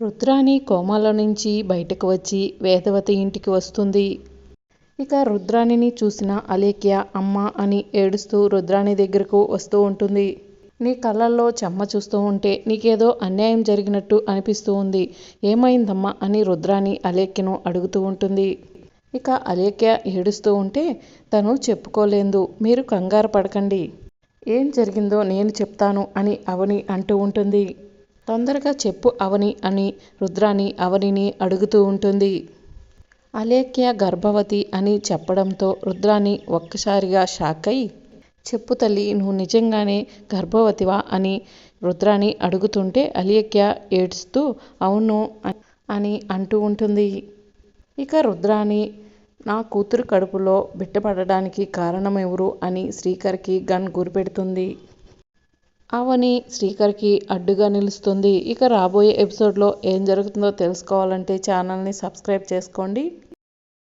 రుద్రాణి కోమాలో నుంచి బయటకు వచ్చి వేదవతి ఇంటికి వస్తుంది. ఇక రుద్రాణిని చూసిన అలేఖ్య అమ్మ అని ఏడుస్తూ రుద్రాణి దగ్గరకు వస్తూ ఉంటుంది. నీ కళ్ళల్లో చెమ్మ చూస్తూ ఉంటే నీకేదో అన్యాయం జరిగినట్టు అనిపిస్తూ ఉంది. ఏమైందమ్మా అని రుద్రాణి అలేఖ్యను అడుగుతూ ఉంటుంది. ఇక అలేఖ్య ఏడుస్తూ ఉంటే తను చెప్పుకోలేదు. మీరు కంగారు పడకండి. ఏం జరిగిందో నేను చెప్తాను అని అవని అంటూ ఉంటుంది. తొందరగా చెప్పు అవని అని రుద్రాణి అవనిని అడుగుతూ ఉంటుంది. అలేఖ్య గర్భవతి అని చెప్పడంతో రుద్రాణి ఒక్కసారిగా షాక్ అయి చెప్పు తల్లి నువ్వు నిజంగానే గర్భవతివా అని రుద్రాణి అడుగుతుంటే అలేఖ్య ఏడుస్తూ అవును అని అంటూ ఉంటుంది. ఇక రుద్రాణి నా కూతురు కడుపులో బిట్టపడడానికి కారణం కారణమెవరు అని శ్రీకర్కి గన్ గురిపెడుతుంది. అవని శ్రీకర్కి అడ్డుగా నిలుస్తుంది. ఇక రాబోయే ఎపిసోడ్లో ఏం జరుగుతుందో తెలుసుకోవాలంటే ఛానల్ని సబ్స్క్రైబ్ చేసుకోండి.